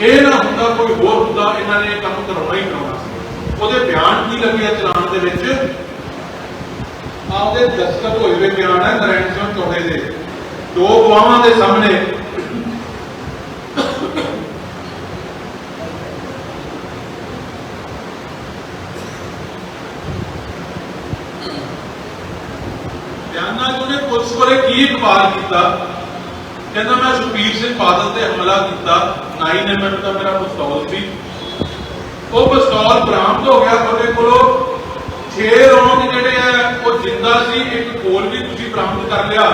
ਇਹ ਨਾ ਹੁੰਦਾ ਕੋਈ ਹੋਰ ਹੁੰਦਾ, ਇਹਨਾਂ ਨੇ ਕੰਮ ਕਰਾਉਣਾ ਹੀ ਕਰਾਉਣਾ ਸੀ। ਉਹਦੇ ਬਿਆਨ ਕੀ ਲੱਗਿਆ ਚਲਾਨ ਦੇ ਵਿੱਚ? ਆਪਦੇ ਦਸਤਖਤ ਹੋਏ ਹੋਏ ਬਿਆਨ ਹੈ ਨਰੈਣ ਸਿੰਘ ਚੋੜੇ ਦੇ। ਦੋ ਗਵਾਹਾਂ ਦੇ ਸਾਹਮਣੇ। ਬਿਆਨਾਂ 'ਚ ਪੁਲਿਸ ਕੋਲੇ ਕੀ ਇਕਬਾਲ ਕੀਤਾ? ਕਹਿੰਦਾ, ਮੈਂ ਸੁਖਬੀਰ ਸਿੰਘ ਬਾਦਲ ਤੇ ਹਮਲਾ ਕੀਤਾ। 9mm ਦਾ ਮੇਰਾ ਪਿਸਤੌਲ ਸੀ। ਉਹ ਪਿਸਤੌਲ ਬਰਾਮਦ ਹੋ ਗਿਆ ਤੁਹਾਡੇ ਕੋਲੋਂ। 6 ਰੌਂਦ ਜਿਹੜੇ ਆ, ਉਹ ਜਿੰਦਾ ਸੀ, ਇੱਕ ਗੋਲ ਵੀ ਤੁਸੀਂ ਬਰਾਮਦ ਕਰ ਲਿਆ।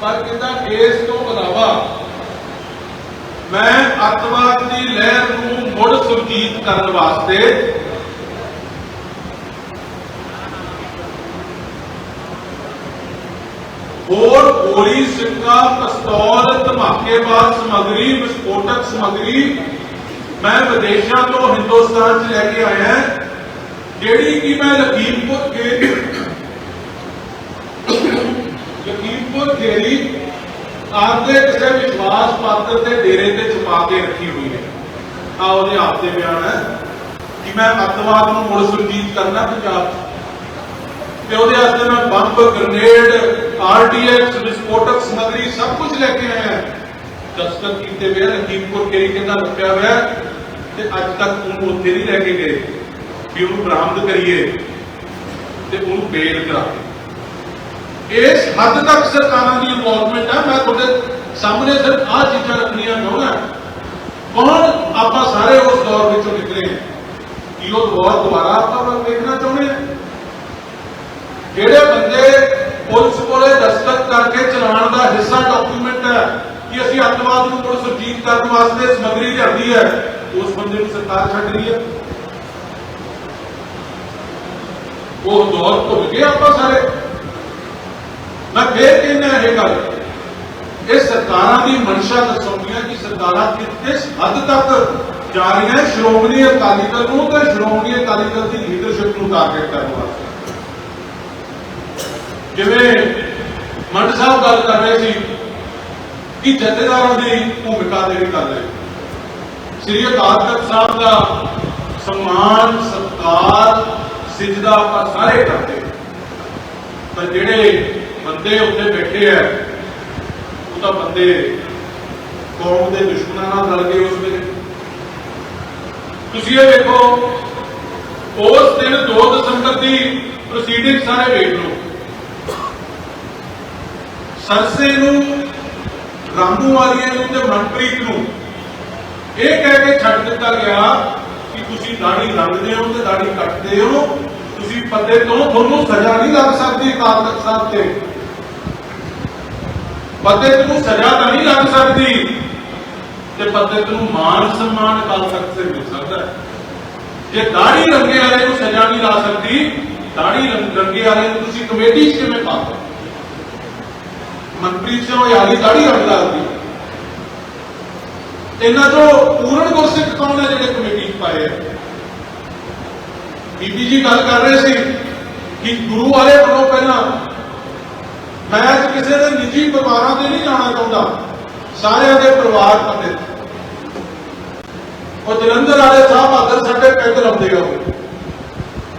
ਪਰ ਕਹਿੰਦਾ ਕੇਸ ਤੋਂ ਇਲਾਵਾ ਮੈਂ ਅੱਤਵਾਦ ਦੀ ਲਹਿਰ ਨੂੰ ਮੁੜ ਸੁਰਜੀਤ ਕਰਨ ਵਾਸਤੇ ਹੋਰ ਗੋਲੀ ਸਿੱਕਾ ਪਿਸਤੌਲ ਧਮਾਕੇਬਾਜ਼, ਸਮੱਗਰੀ, ਵਿਸਫੋਟਕ ਸਮੱਗਰੀ। ਮੈਂ ਵਿਦੇਸ਼ਾਂ ਤੋਂ ਹਿੰਦੁਸਤਾਨ 'ਚ ਲੈ ਕੇ ਆਇਆ ਜਿਹੜੀ ਕਿ ਮੈਂ ਲਖੀਮਪੁਰ ਕੇ ਲਖੀਮਪੁਰ ਖੇਰੀ ਆਪਦੇ ਕਿਸੇ ਵਿਸ਼ਵਾਸ ਪਾਤਰ ਦੇ ਡੇਰੇ ਤੇ ਛੁਪਾ ਕੇ ਰੱਖੀ ਹੋਈ ਹੈ। ਆ ਉਹਦੇ ਆਪ ਦੇ ਬਿਆਨ ਹੈ ਕਿ ਮੈਂ ਅੱਤਵਾਦ ਨੂੰ ਮੁੜ ਸੁਰਜੀਤ ਕਰਨਾ ਪੰਜਾਬ ਤੇ ਉਹਦੇ ਵਾਸਤੇ ਮੈਂ ਬੰਬ, ਗ੍ਰਨੇਡ ਆਰਡੀਐਕਸ ਵਿਸਫੋਟਕ ਸਮਗਰੀ, ਸਭ ਕੁਝ ਲੈ ਕੇ ਆਇਆ। ਦਸਤਕ ਕੀਤੇ ਹੋਏ ਲਖੀਮਪੁਰ ਕੇਰੀ ਕਹਿੰਦਾ ਰੱਖਿਆ ਹੋਇਆ ਤੇ ਅੱਜ ਤੱਕ ਉਹਨੂੰ ਉੱਥੇ ਨਹੀਂ ਲੈ ਕੇ ਗਏ ਵੀ ਉਹਨੂੰ ਬਰਾਮਦ ਕਰੀਏ ਤੇ ਉਹਨੂੰ ਬੇਲ ਕਰਾਈਏ ਇਸ ਹੱਦ ਤੱਕ ਸਰਕਾਰਾਂ ਦੀ ਇਨਵੋਲਵਮੈਂਟ ਹੈ ਮੈਂ ਤੁਹਾਡੇ ਸਾਹਮਣੇ ਸਿਰਫ ਆਹ ਚੀਜ਼ਾਂ ਰੱਖਣੀਆਂ ਚਾਹੁੰਦਾ ਕੌਣ ਆਪਾਂ ਸਾਰੇ ਉਸ ਦੌਰ ਵਿੱਚੋਂ ਨਿਕਲੇ ਹਾਂ? ਉਹ ਦੌਰ ਦੁਬਾਰਾ ਆਪਾਂ ਵੇਖਣਾ ਚਾਹੁੰਦੇ ਹਾਂ? ਜਿਹੜੇ ਬੰਦੇ ਪੁਲਿਸ ਕੋਲੇ ਦਸਤਖਤ ਕਰਕੇ ਚਲਾਣ ਦਾ ਹਿੱਸਾ ਡਾਕੂਮੈਂਟ ਹੈ ਕਿ ਅਸੀਂ ਅੱਤਵਾਦ ਨੂੰ ਮੁੜ ਸੁਰਜੀਤ ਕਰਨ ਵਾਸਤੇ ਸਮਗਰੀ ਲਿਆਂਦੀ ਹੈ, ਉਸ ਬੰਦੇ ਨੂੰ ਸਰਕਾਰ ਛੱਡ ਰਹੀ ਹੈ। ਉਹ ਦੌਰ ਭੁੱਲ ਗਏ ਆਪਾਂ ਸਾਰੇ। ਮੈਂ ਫੇਰ ਕਹਿੰਦਾ ਇਹ ਗੱਲ, ਇਹ ਸਰਕਾਰਾਂ ਦੀ ਮਨਸ਼ਾ ਦਰਸਾਉਂਦੀਆਂ ਕਿ ਸਰਕਾਰਾਂ ਕਿ- ਕਿਸ ਹੱਦ ਤੱਕ ਜਾ ਰਹੀਆਂ ਸ਼੍ਰੋਮਣੀ ਅਕਾਲੀ ਦਲ ਨੂੰ ਤੇ ਸ਼੍ਰੋਮਣੀ ਅਕਾਲੀ ਦਲ ਦੀ ਲੀਡਰਸ਼ਿਪ ਨੂੰ ਟਾਰਗੇਟ ਕਰਨ ਵਾਸਤੇ। ਜਿਵੇਂ ਮੰਡ ਸਾਹਿਬ ਗੱਲ ਕਰ ਰਹੇ ਸੀ ਕਿ ਜਥੇਦਾਰਾਂ ਦੀ ਭੂਮਿਕਾ ਦੇ ਵੀ ਕਰ ਰਹੇ। ਸ੍ਰੀ ਅਕਾਲ ਤਖਤ ਸਾਹਿਬ ਦਾ ਸਨਮਾਨ ਸਤਿਕਾਰ ਸਿਜਦਾ ਆਪਾਂ ਸਾਰੇ ਕਰਦੇ ਪਰ ਜਿਹੜੇ ਬੰਦੇ ਉੱਤੇ ਬੈਠੇ ਆ, ਉਹ ਤਾਂ ਬੰਦੇ ਕੌਮ ਦੇ ਦੁਸ਼ਮਣਾਂ ਨਾਲ ਰਲ ਗਏ ਉਸ ਵੇਲੇ। ਤੁਸੀਂ ਇਹ ਦੇਖੋ ਉਸ ਦਿਨ 2 ਦਸੰਬਰ ਦੀ ਪ੍ਰੋਸੀਡਿੰਗ ਸਾਰੇ ਵੇਖ ਲਓ। ਸਰਸੇ ਨੂੰ, ਰਾਮੂ ਵਾਲੀਏ ਨੂੰ ਤੇ ਮਨਪ੍ਰੀਤ ਨੂੰ ਇਹ ਕਹਿ ਕੇ ਛੱਡ ਦਿੱਤਾ ਗਿਆ ਕਿ ਤੁਸੀਂ ਦਾੜੀ ਰੰਗਦੇ ਹੋ ਤੇ ਦਾੜੀ ਕੱਟਦੇ ਹੋ, ਤੁਸੀਂ ਪੱਤੇ ਤੋਂ ਤੁਹਾਨੂੰ ਸਜ਼ਾ ਨਹੀਂ ਲੱਗ ਸਕਦੀ ਅਕਾਲ ਤਖਤ ਸਾਹਿਬ ਤੇ। ਪੱਤੇ ਨੂੰ ਸਜ਼ਾ ਤਾਂ ਨਹੀਂ ਲੱਗ ਸਕਦੀ ਤੇ ਪੱਦੇ ਨੂੰ ਮਾਨ ਸਨਮਾਨ ਅਕਾਲ ਤਖਤ ਸੇ ਮਿਲ ਸਕਦਾ ਹੈ। ਜੇ ਦਾੜੀ ਰੰਗੇ ਵਾਲੇ ਨੂੰ ਸਜ਼ਾ ਨਹੀਂ ਲਾ ਸਕਦੀ, ਦਾੜੀ ਰੰਗ- ਰੰਗੇ ਵਾਲੇ ਨੂੰ ਤੁਸੀਂ ਕਮੇਟੀ 'ਚ ਕਿਵੇਂ ਪਾ ਸਕਦੇ ਮਨਪ੍ਰੀਤ ਚੋਂ ਯਾਰੀ ਦਾੜੀ ਰੱਖਦਾ ਸੀ ਇਹਨਾਂ ਚੋਂ ਪੂਰਨ ਗੁਰਸਿੱਖ ਕੌਣ ਹੈ ਜਿਹੜੇ ਕਮੇਟੀ ਪਾਏ ਆ? ਬੀਬੀ ਜੀ ਗੱਲ ਕਰ ਰਹੇ ਸੀ ਕਿ ਗੁਰੂ ਵਾਲੇ ਬਣੋ ਪਹਿਲਾਂ ਮੈਂ ਕਿਸੇ ਦੇ ਨਿੱਜੀ ਪਰਿਵਾਰਾਂ ਤੇ ਨਹੀਂ ਜਾਣਾ ਚਾਹੁੰਦਾ। ਸਾਰਿਆਂ ਦੇ ਪਰਿਵਾਰ ਪਤੇ। ਉਹ ਜਲੰਧਰ ਵਾਲੇ ਸਾਹਿਬ ਆਦਰ ਸਾਡੇ ਪਿੰਡ ਲਾਉਂਦੇ ਆ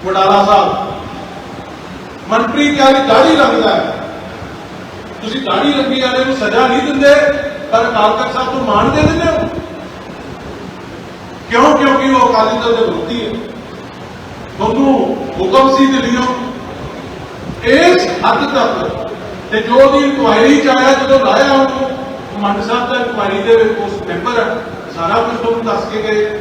ਵਡਾਲਾ ਸਾਹਿਬ। ਮਨਪ੍ਰੀਤ ਕਾਲੀ ਦਾੜੀ ਰੱਖਦਾ ਹੈ। ਤੁਸੀਂ ਦਾੜੀ ਲੱਗੀ ਵਾਲੇ ਨੂੰ ਸਜ਼ਾ ਨਹੀਂ ਦਿੰਦੇ, ਪਰ ਅਕਾਲ ਤਖਤ ਸਾਹਿਬ ਨੂੰ ਮਾਣ ਦੇ ਦਿੰਦੇ ਹੋ? ਕਿਉਂ? ਕਿਉਂਕਿ ਉਹ ਅਕਾਲੀ ਦਲ ਦੇ ਵਿਰੋਧੀ ਹੈ। ਤੁਹਾਨੂੰ ਹੁਕਮ ਸੀ ਦਿੱਲੀੋਂ ਇਸ ਹੱਦ ਤੱਕ ਤੇ ਜੋ ਦੀ ਇਨਕੁਆਇਰੀ ਚ ਆਇਆ, ਜਦੋਂ ਲਾਇਆ ਉਹਨੂੰ ਮੰਡ ਸਾਹਿਬ ਦਾ ਇਨਕੁਆਇਰੀ ਦੇ ਵਿੱਚ ਉਸ ਮੈਂਬਰ ਸਾਰਾ ਕੁਝ ਤੁਹਾਨੂੰ ਦੱਸ ਕੇ ਗਏ।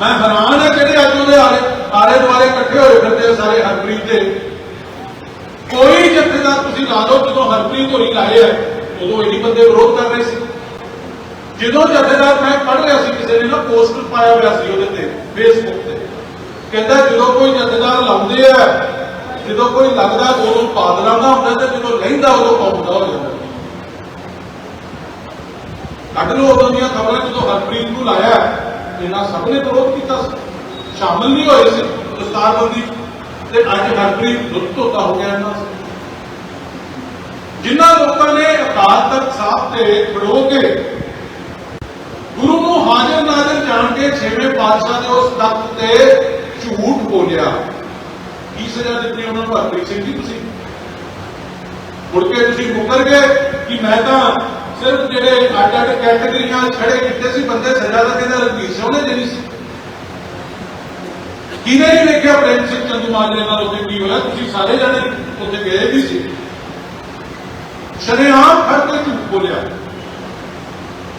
ਮੈਂ ਹੈਰਾਨ ਹਾਂ ਜਿਹੜੇ ਅੱਜ ਉਹਦੇ ਆਲੇ ਆਲੇ ਦੁਆਲੇ ਇਕੱਠੇ ਹੋਏ ਫਿਰਦੇ ਸਾਰੇ ਹਰਪ੍ਰੀਤ ਦੇ। ਤੁਸੀਂ ਲਾ ਲਓ, ਜਦੋਂ ਹਰਪ੍ਰੀਤ ਹੋਰੀ ਲਾਏ ਆ, ਉਦੋਂ ਇਹੀ ਬੰਦੇ ਵਿਰੋਧ ਕਰ ਰਹੇ ਸੀ। ਜਦੋਂ ਜਥੇਦਾਰ ਮੈਂ ਪੜ੍ਹ ਰਿਹਾ ਸੀ, ਕਿਸੇ ਨੇ ਨਾ ਪੋਸਟਰ ਪਾਇਆ ਹੋਇਆ ਸੀ ਉਹਦੇ ਤੇ ਫੇਸਬੁੱਕ ਤੇ। ਕਹਿੰਦਾ, ਜਦੋਂ ਕੋਈ ਜਥੇਦਾਰ ਲਾਉਂਦੇ ਆ, ਜਦੋਂ ਕੋਈ ਲੱਗਦਾ ਉਦੋਂ ਪਾਦਲਾਂ ਦਾ ਹੁੰਦਾ ਤੇ ਜਦੋਂ ਲੈਂਦਾ ਉਦੋਂ ਪਾਉਂਦਾ ਹੋ ਜਾਂਦਾ ਕੱਢ ਲਓ ਉਦੋਂ ਦੀਆਂ ਖਬਰਾਂ, ਜਦੋਂ ਹਰਪ੍ਰੀਤ ਨੂੰ ਲਾਇਆ, ਇਹਨਾਂ ਸਭ ਨੇ ਵਿਰੋਧ ਕੀਤਾ ਸੀ। ਸ਼ਾਮਲ ਨਹੀਂ ਹੋਏ ਸੀ ਦਸਤਾਰਬੰਦੀ ਤੇ ਅੱਜ ਹਰਪ੍ਰੀਤ ਲੁੱਟ ਧੋਤਾ ਹੋ ਗਿਆ ਇਹਨਾਂ ਸੇ ਜਿਨ੍ਹਾਂ ਲੋਕਾਂ ਨੇ ਅਕਾਲ ਸਾਹਿਬ ਤੇ ਖੜੋ ਕੇ ਗੁਰੂ ਹਾਜ਼ਰ ਨਾਜ਼ਰ ਜਾਣ ਕੇ ਛੇਵੇਂ ਪਾਤਸ਼ਾਹ ਦੇ ਉਸ ਤਖਤ ਤੇ ਝੂਠ ਬੋਲਿਆ। ਕੀ ਸਜ਼ਾ ਦਿੱਤੀ ਉਹਨਾਂ ਨੂੰ ਹਰਪ੍ਰੀਤ ਸਿੰਘ ਜੀ ਤੁਸੀਂ? ਮੁੜ ਕੇ ਤੁਸੀਂ ਮੁਕਰ ਗਏ ਕਿ ਮੈਂ ਤਾਂ ਸਿਰਫ ਜਿਹੜੇ ਅੱਡ ਅੱਡ ਕੈਟਾਗਰੀਆਂ ਖੜੇ ਕੀਤੇ ਸੀ, ਬੰਦੇ ਸਜ਼ਾ ਦਾ ਕਹਿੰਦਾ ਰਣਜੀਤ ਸਿੰਘ ਨੇ ਦੇਣੀ ਸੀ। ਕਿਹਨੇ ਨਹੀਂ ਵੇਖਿਆ ਪ੍ਰੇਮ ਸਿੰਘ ਚੰਦੂਮਾਜਰੇ ਨਾਲ ਉੱਥੇ ਕੀ ਹੋਇਆ ਤੁਸੀਂ ਸਾਰੇ ਜਾਣੇ ਉੱਥੇ ਗਏ ਵੀ ਸੀ। ਸ਼ਰੇਆਮ ਖੜ ਕੇ ਝੂਠ ਬੋਲਿਆ।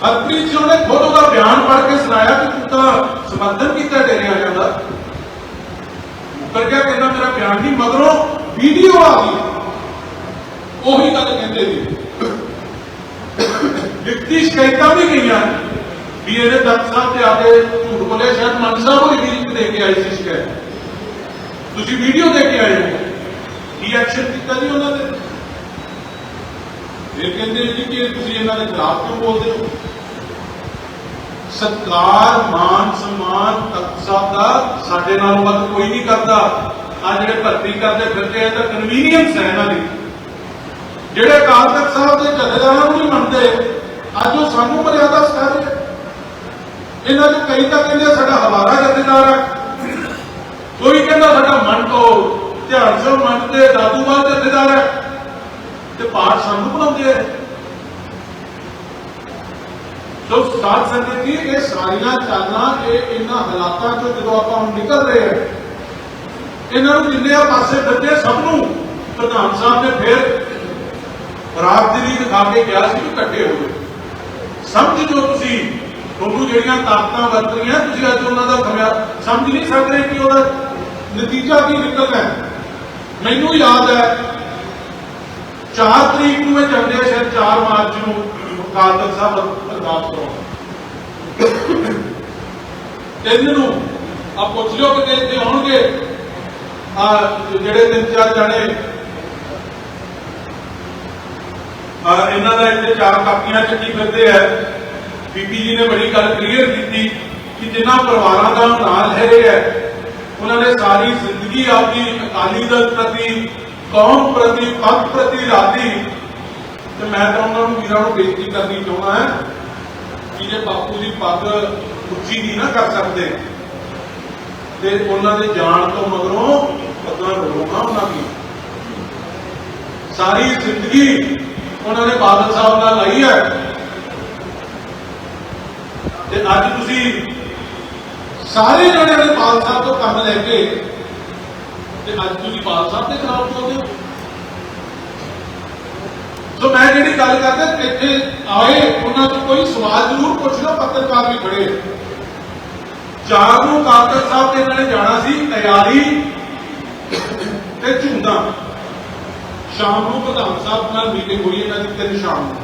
ਹਰਪ੍ਰੀਤ ਸਿੰਘ ਨੇ ਖੁਦ ਉਹਦਾ ਬਿਆਨ ਪੜ੍ਹ ਕੇ ਸੁਣਾਇਆ ਕਿ ਤੂੰ ਤਾਂ ਸਮਰਥਨ ਕੀਤਾ ਡੇਰੇ ਵਾਲਿਆਂ ਦਾ। ਉੱਪਰ ਕਿਹਾ ਕਹਿੰਦਾ ਮੇਰਾ ਬਿਆਨ ਨਹੀਂ, ਮਗਰੋਂ ਵੀਡੀਓ ਆ ਗਈ। ਉਹੀ ਗੱਲ ਕਹਿੰਦੇ ਸੀ ਵਿਅਕਤੀ ਸ਼ਿਕਾਇਤਾਂ ਵੀ ਗਈਆਂ ਵੀ ਇਹਨੇ ਦਰਦ ਸਾਹਿਬ ਤੇ ਆ ਕੇ ਝੂਠ ਬੋਲਿਆ। ਸ਼ਾਇਦ ਮਨ ਸਾਹਿਬ ਹੋਈ ਵੀ ਦੇ ਕੇ ਆਈ ਸੀ ਸ਼ਿਕਾਇਤ। ਤੁਸੀਂ ਵੀਡੀਓ ਦੇ ਕੇ ਆਏ ਹੋ। ਕੀ ਐਕਸ਼ਨ ਕੀਤਾ ਜੀ ਉਹਨਾਂ ਦੇ ਇਹ ਕਹਿੰਦੇ ਜੀ ਕਿ ਤੁਸੀਂ ਇਹਨਾਂ ਦੇ ਖਿਲਾਫ ਕਿਉਂ ਬੋਲਦੇ ਹੋ? ਸਤਕਾਰ, ਮਾਨ ਸਨਮਾਨ ਤਖਤ ਦਾ ਸਾਡੇ ਨਾਲੋਂ ਵੱਧ ਕੋਈ ਨਹੀਂ ਕਰਦਾ। ਆ ਜਿਹੜੇ ਭਰਤੀ ਕਰਦੇ ਫਿਰਦੇ ਆ ਤਾਂ ਕਨਵੀਨੀਅੰਸ ਹੈ ਇਹਨਾਂ ਦੀ। ਜਿਹੜੇ ਅਕਾਲ ਤਖਤ ਸਾਹਿਬ ਦੇ ਜਥੇਦਾਰਾਂ ਨੂੰ ਨਹੀਂ ਮੰਨਦੇ। ਅੱਜ ਉਹ ਸਾਨੂੰ ਮਰਿਆਦਾ ਸਿਖਾ ਰਹੇ ਇਹਨਾਂ ਚੋਂ ਕਈ ਤਾਂ ਕਹਿੰਦੇ ਸਾਡਾ ਹਵਾਰਾ ਜਥੇਦਾਰ ਹੈ ਕੋਈ ਕਹਿੰਦਾ ਸਾਡਾ ਮਨ ਤੋਂ ਧਿਆਨ ਸਿੰਘ ਮਨ ਤੇ ਦਾਦੂਵਾਲ ਜਥੇਦਾਰ ਹੈ ਤੇ ਪਾਠ ਸਾਨੂੰ ਬਣਾਉਂਦੇ ਆ। ਸੋ ਸਾਧ ਸੰਗਤ ਜੀ, ਇਹ ਸਾਰੀਆਂ ਚਾਲਾਂ, ਇਹ ਇਹਨਾਂ ਹਾਲਾਤਾਂ ਚੋਂ ਜਦੋਂ ਆਪਾਂ ਹੁਣ ਨਿਕਲ ਰਹੇ ਹਾਂ ਇਹਨਾਂ ਨੂੰ ਜਿੰਨੇ ਆ ਪਾਸੇ ਬੱਚੇ ਸਭ ਨੂੰ ਪ੍ਰਧਾਨ ਸਾਹਿਬ ਨੇ ਫਿਰ ਬਰਾਬਰੀ ਦਿਖਾ ਕੇ ਕਿਹਾ ਸੀ ਕਿ ਇਕੱਠੇ ਹੋ ਜਾਓ। ਸਮਝ ਜੋ ਤੁਸੀਂ ਤੁਹਾਨੂੰ ਜਿਹੜੀਆਂ ਤਾਕਤਾਂ ਵਰਤ ਰਹੀਆਂ, ਤੁਸੀਂ ਅੱਜ ਉਹਨਾਂ ਦਾ ਖਮਿਆ ਸਮਝ ਨਹੀਂ ਸਕਦੇ ਕਿ ਉਹਦਾ ਨਤੀਜਾ ਕੀ ਨਿਕਲਣਾ ਮੈਨੂੰ ਯਾਦ ਹੈ 4 ਤਰੀਕ ਨੂੰ ਇਹ ਜਾਂਦੇ ਆ 4 ਮਾਰਚ ਨੂੰ ਅਕਾਲ ਤਖਤ ਸਾਹਿਬ ਅਰਦਾਸ ਕਰੋ। ਤਿੰਨ ਨੂੰ ਆ ਪੁੱਛ ਲਿਓ ਕਿ ਤੇ ਆਉਣਗੇ ਆ ਜਿਹੜੇ ਤਿੰਨ ਚਾਰ ਜਾਣੇ ਆ ਇਹਨਾਂ ਦਾ ਇੱਥੇ ਚਾਰ ਕਾਪੀਆਂ ਚੱਕੀ ਫਿਰਦੇ ਆ। ਬੀਬੀ ਜੀ ਨੇ ਬੜੀ ਗੱਲ ਕਲੀਅਰ ਕੀਤੀ ਕਿ ਜਿਨ੍ਹਾਂ ਪਰਿਵਾਰਾਂ ਦਾ ਨਾਲ ਹੈਗੇ ਆ, ਉਹਨਾਂ ਨੇ ਸਾਰੀ ਜ਼ਿੰਦਗੀ ਆਪਦੀ ਅਕਾਲੀ ਦਲ ਪ੍ਰਤੀ ਕੌਮ ਪ੍ਰਤੀ ਪੰਥ ਪ੍ਰਤੀ ਰਾਤੀ? ਤੇ ਮੈਂ ਤਾਂ ਉਹਨਾਂ ਨੂੰ ਵੀਰਾਂ ਨੂੰ ਬੇਨਤੀ ਕਰਨੀ ਚਾਹੁੰਦਾ ਹਾਂ ਕਿ ਜੇ ਬਾਪੂ ਦੀ ਪੱਗ ਉੱਚੀ ਨਹੀਂ ਨਾ ਕਰ ਸਕਦੇ, ਤੇ ਉਹਨਾਂ ਦੇ ਜਾਣ ਤੋਂ ਮਗਰੋਂ ਪੱਗਾਂ ਰੋਣਾ ਉਹਨਾਂ ਦੀ। ਸਾਰੀ ਜ਼ਿੰਦਗੀ ਉਹਨਾਂ ਨੇ ਬਾਦਲ ਸਾਹਿਬ ਨਾਲ ਲਾਈ ਹੈ। ਤੇ ਅੱਜ ਤੁਸੀਂ ਸਾਰੇ ਜਣਿਆਂ ਨੇ ਬਾਦਲ ਸਾਹਿਬ ਤੋਂ ਕੰਮ ਲੈ ਕੇ ਤੇ ਅੱਜ ਤੁਸੀਂ ਬਾਦਲ ਸਾਹਿਬ ਦੇ ਖਿਲਾਫ ਬੋਲਦੇ ਹੋ। ਸੋ ਮੈਂ ਜਿਹੜੀ ਗੱਲ ਕਰਦਾ, ਇੱਥੇ ਆਏ, ਉਹਨਾਂ ਤੋਂ ਕੋਈ ਸਵਾਲ ਜ਼ਰੂਰ ਪੁੱਛ ਲਓ ਪੱਤਰਕਾਰ ਵੀ ਖੜੇ। ਚਾਰ ਨੂੰ ਕਾਕਰ ਸਾਹਿਬ ਦੇ ਇਹਨਾਂ ਜਾਣਾ ਸੀ ਤਿਆਰੀ ਤੇ ਝੁੰਦਾ ਸ਼ਾਮ ਨੂੰ ਪ੍ਰਧਾਨ ਸਾਹਿਬ ਨਾਲ ਮੀਟਿੰਗ ਹੋਈ ਇਹਨਾਂ ਦੀ ਤਿੰਨ ਸ਼ਾਮ ਨੂੰ।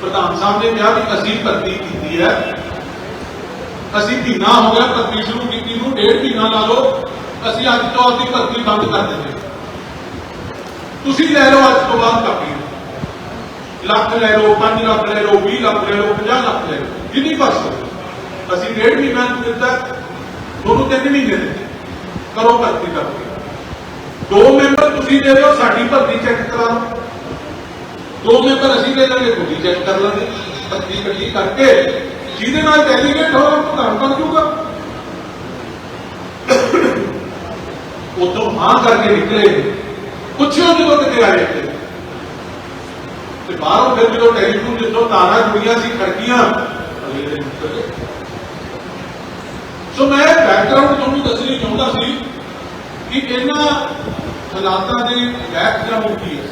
ਪ੍ਰਧਾਨ ਸਾਹਿਬ ਨੇ ਕਿਹਾ ਵੀ ਅਸੀਂ ਭਰਤੀ ਕੀਤੀ ਹੈ। ਅਸੀਂ ਮਹੀਨਾ ਹੋ ਗਿਆ, ਭਰਤੀ ਸ਼ੁਰੂ ਕੀਤੀ ਨੂੰ, ਡੇਢ ਮਹੀਨਾ ਲਾ ਲਓ। ਅਸੀਂ ਅੱਜ ਤੋਂ ਆਪਦੀ ਭਰਤੀ ਬੰਦ ਕਰ ਦਿੰਦੇ ਤੁਸੀਂ ਲੈ ਲਓ ਅੱਜ ਤੋਂ ਬਾਅਦ ਕਾਪੀ। ਲੱਖ ਲੈ ਲਓ 5 ਲੱਖ ਲੈ ਲਓ 20 ਲੱਖ ਲੈ ਲਓ 50 ਲੱਖ ਲੈ ਲਓ। ਜਿੰਨੀ ਭਰ ਸਕੋ ਅਸੀਂ ਡੇਢ ਮਹੀਨਾ ਦਿੱਤਾ, ਤੁਹਾਨੂੰ ਤਿੰਨ ਮਹੀਨੇ ਦਿੱਤੇ। ਕਰੋ ਭਰਤੀ ਕਰਕੇ ਦੋ ਮੈਂਬਰ ਤੁਸੀਂ ਦੇ ਦਿਓ, ਸਾਡੀ ਭਰਤੀ ਚੈੱਕ ਕਰਾ ਲਓ ਦੋ ਮੈਂਬਰ ਅਸੀਂ ਦੇ ਦਾਂਗੇ, ਤੁਸੀਂ ਚੈੱਕ ਕਰ ਲਾਂਗੇ। ਭਰਤੀ ਇਕੱਠੀ ਕਰਕੇ, ਜਿਹਦੇ ਨਾਲ ਡੈਲੀਗੇਟ ਹੋਵੇ ਉਹ ਬਣ ਜਾਊਗਾ। ਉਦੋਂ ਹਾਂ ਕਰਕੇ ਨਿਕਲੇ। ਪੁੱਛਿਓ ਜਦੋਂ ਕਿਤੇ ਆਏ ਇੱਥੇ। ਤੇ ਬਾਹਰੋਂ ਫਿਰ ਜਦੋਂ ਟੈਲੀਫੋਨ ਜਿੱਥੋਂ ਤਾਰਾਂ ਜੁੜੀਆਂ ਸੀ, ਖੜਕੀਆਂ। ਅਗਲੇ ਦਿਨ ਨਿਕਲ ਗਏ। ਸੋ ਮੈਂ ਬੈਕਗ੍ਰਾਉਂਡ ਤੁਹਾਨੂੰ ਦੱਸਣੀ ਚਾਹੁੰਦਾ ਸੀ ਕਿ ਇਹਨਾਂ ਹਾਲਾਤਾਂ ਦੇ ਬੈਕਗ੍ਰਾਉਂਡ ਕੀ ਹੈ?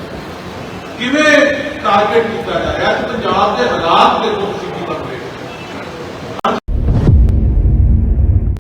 ਕਿਵੇਂ ਟਾਰਗੇਟ ਕੀਤਾ ਜਾ ਰਿਹਾ? ਹੈ ਪੰਜਾਬ ਦੇ ਹਾਲਾਤ ਦੇਖੋ